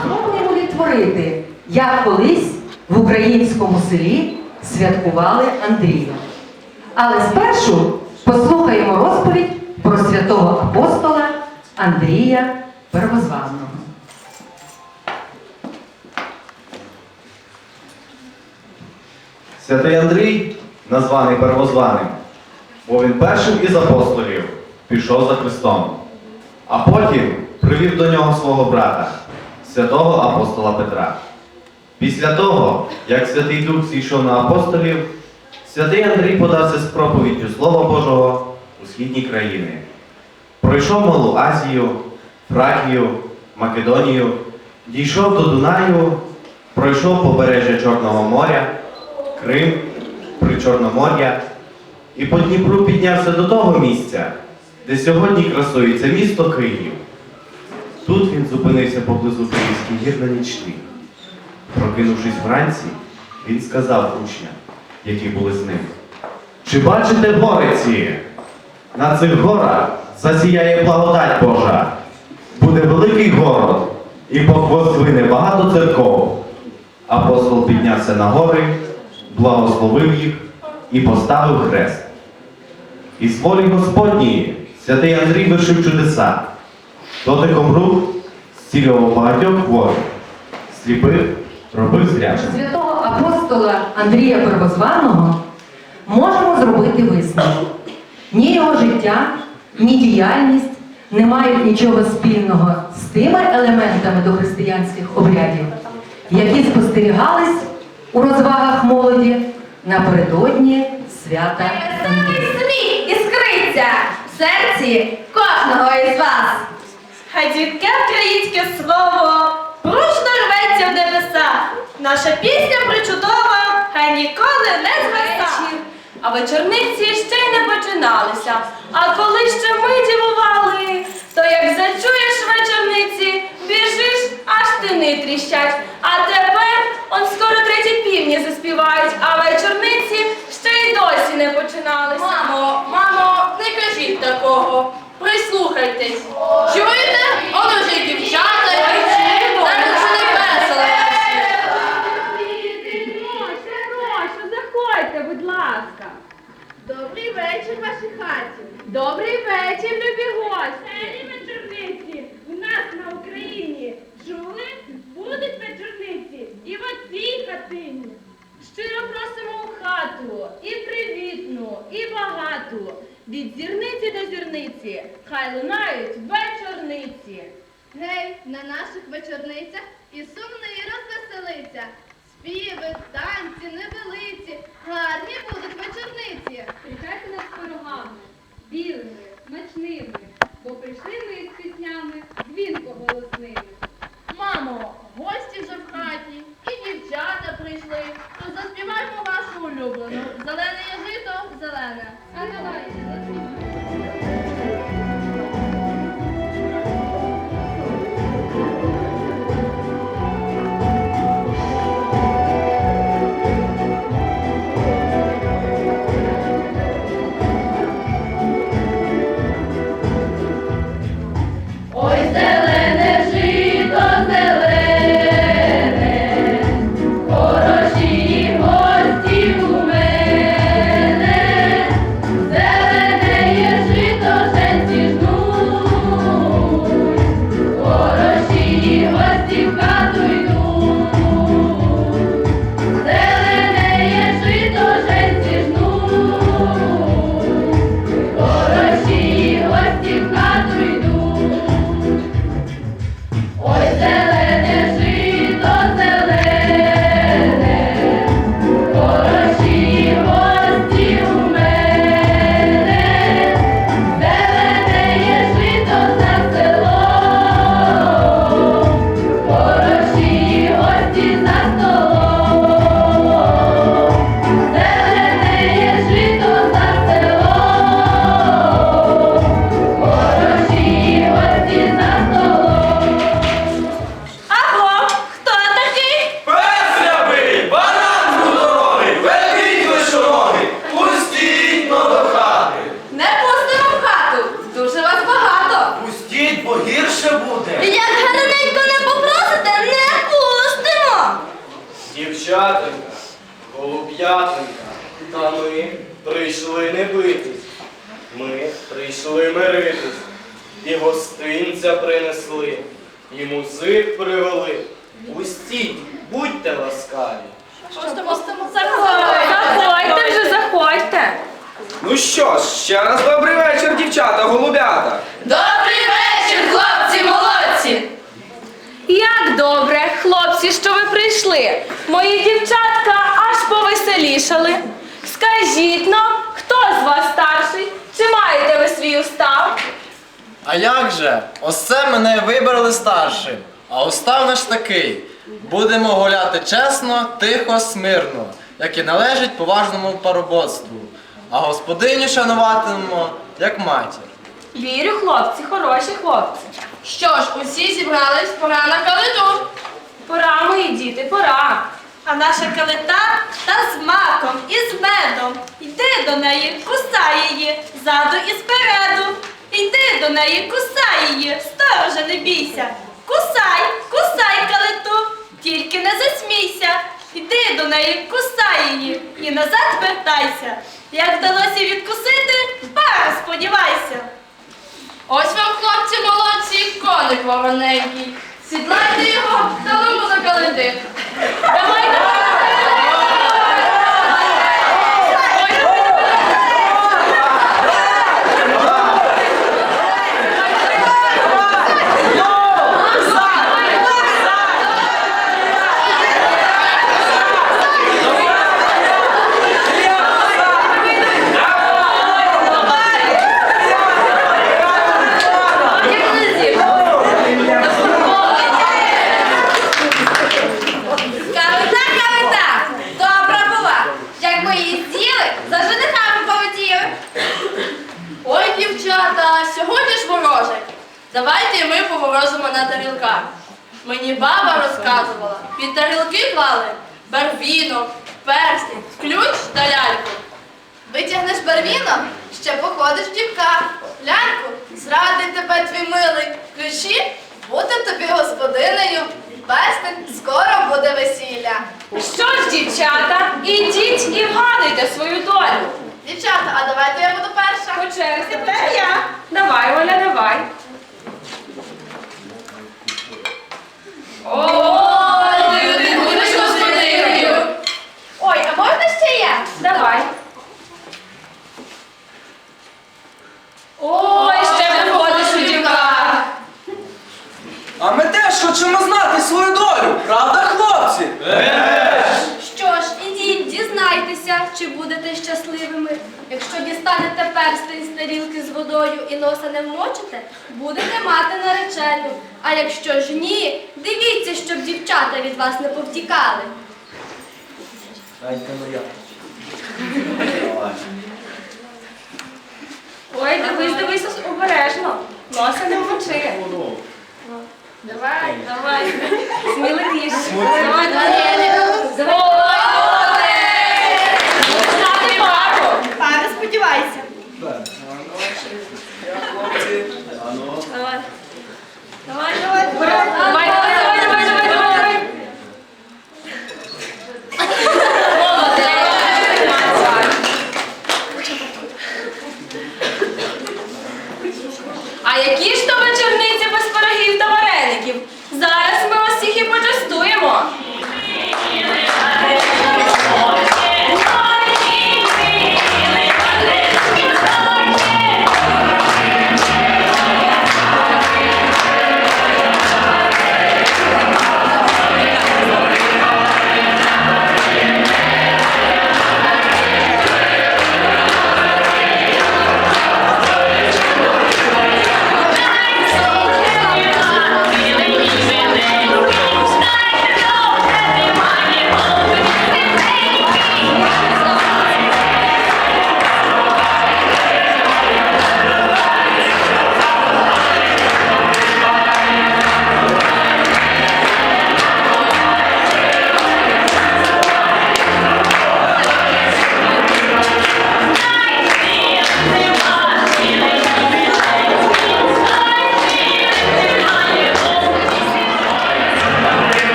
Спробуємо відтворити, як колись в українському селі святкували Андрія. Але спершу послухаємо розповідь про святого апостола Андрія Первозваного. Святий Андрій, названий первозваним, бо він першим із апостолів пішов за Христом, а потім привів до нього свого брата, святого апостола Петра. Після того, як Святий Дух зійшов на апостолів, святий Андрій подався з проповіддю Слова Божого у східні країни. Пройшов Малу Азію, Фракію, Македонію, дійшов до Дунаю, пройшов побережжя Чорного моря, Крим, Причорномор'я і по Дніпру піднявся до того місця, де сьогодні красується місто Київ. Тут він зупинився поблизу Київських гір на нічних. Прокинувшись вранці, він сказав учням, які були з ним. Чи бачите гори ці? На цих горах засіяє благодать Божа. Буде великий город, і похвоствине багато церков. Апостол піднявся на гори, благословив їх і поставив хрест. І з волі Господньої святий Андрій вершив чудеса. Дотиком рук зцілював багатьох хворих, сліпих, робив зрячих. Святого апостола Андрія Первозваного можемо зробити висновок. Ні його життя, ні діяльність не мають нічого спільного з тими елементами дохристиянських обрядів, які спостерігались у розвагах молоді напередодні свята Андрія. Сміх в серці кожного із вас. Хай дзвінке українське слово пружно рветься в небесах. Наша пісня причудова, хай ніколи не згаса. А вечорниці ще й не починалися. А коли ще ми дівували, то як зачуєш вечорниці, біжиш, аж тини тріщать. А тепер он скоро треті півні заспівають, а вечорниці ще й досі не починалися. Мамо, мамо, кажіть такого. Прислухайтесь. Чуєте? Он уже й дівчата, і Нам уже не весело. Заходьте, будь ласка. Добрий вечір, вашій хаті. Добрий вечір, любі гості. Цілі вечорниці у нас на Україні. Чули? Будуть вечорниці і в оцій хатині. Щиро просимо у хату, і привітну, і багату. Від зірниці до зірниці хай лунають вечорниці. Гей, на наших вечорницях і сумний розвеселиться. Співи, танці, гірше буде. Як гарненько не попросите, не пустимо. Дівчатонька, голуб'ятонька, та ми прийшли не битись. Ми прийшли миритись. І гостинця принесли, і музик привели. Пустіть, будьте ласкаві. Заходьте вже, заходьте. Ну що ж, ще раз добрий вечір, дівчата, голубята. Добрий Як добре, хлопці, що ви прийшли. Мої дівчатка аж повеселішали. Скажіть нам, хто з вас старший? Чи маєте ви свій устав? А як же? Ось це мене вибрали старшим. А устав наш такий. Будемо гуляти чесно, тихо, смирно, як і належить поважному парубоцтву. А господиню шануватимемо, як матір. Вірю, хлопці, хороші хлопці. Що ж, усі зібрались, пора на калиту. Пора, мої діти, пора. А наша калита та з маком і з медом. Йди до неї, кусай її, ззаду і спереду. Йди до неї, кусай її, сторожа не бійся. Кусай, кусай калиту, тільки не засмійся. Йди до неї, кусай її і назад вертайся. Як вдалося відкусити, пара сподівайся. Ось вам, хлопці молодці, коник вороненький. Сідлайте його та ну за калити. Давай, давай. Калита, калита, добра була. Якби її з'їли, за женихами полетіли. Ой, дівчата, сьогодні ж ворожик. Давайте і ми поворожимо на тарілках. Мені баба розказувала, під тарілки клали барвінок, перстень, ключ та ляльку. Витягнеш барвінок, ще походиш в дівках. Ляньку, зрадить тебе твій милий. Ключі, бути тобі господинею. Пестень, скоро буде весілля. Що ж, дівчата, ідіть і вгадуйте свою долю. Дівчата, а давайте я буду перша. По черзі, по Тепер черзі. я. Давай, Оля, давай. Ой, ти будеш господинею. Ой, а можна ще я? Давай. Ой, ще виходиш у дівках. А ми теж хочемо знати свою долю, правда, хлопці? Що ж, ідіть, дізнайтеся, чи будете щасливими. Якщо дістанете перстень з тарілки з водою і носа не вмочите, будете мати наречену. А якщо ж ні, дивіться, щоб дівчата від вас не повтікали. Ой, дивись, дивись обережно. Носа не вмочи. Давай, давай. Сміливіше. Давай, давай. Давай. Стати пару. Пара сподівайся. Давай. Давай, давай. Давай, давай, давай,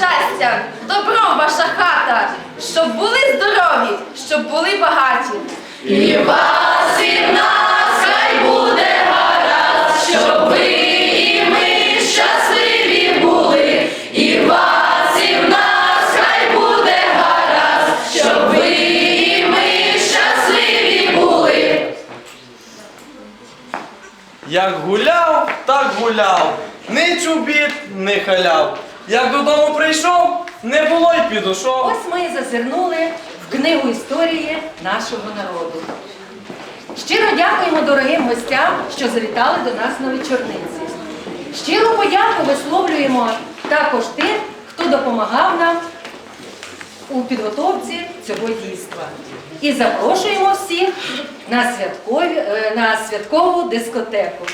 щастя, добро ваша хата, щоб були здорові, щоб були багаті. І вас, і в нас хай буде гаразд, щоб ви і ми щасливі були. І вас, і в нас хай буде гаразд, щоб ви і ми щасливі були. Як гуляв, так гуляв. Ни халяв. Як додому прийшов, не було й підошов. Ось ми і зазирнули в книгу історії нашого народу. Щиро дякуємо дорогим гостям, що завітали до нас на вечорниці. Щиру подяку висловлюємо також тим, хто допомагав нам у підготовці цього дійства. І запрошуємо всіх на, святкові, е, на святкову дискотеку.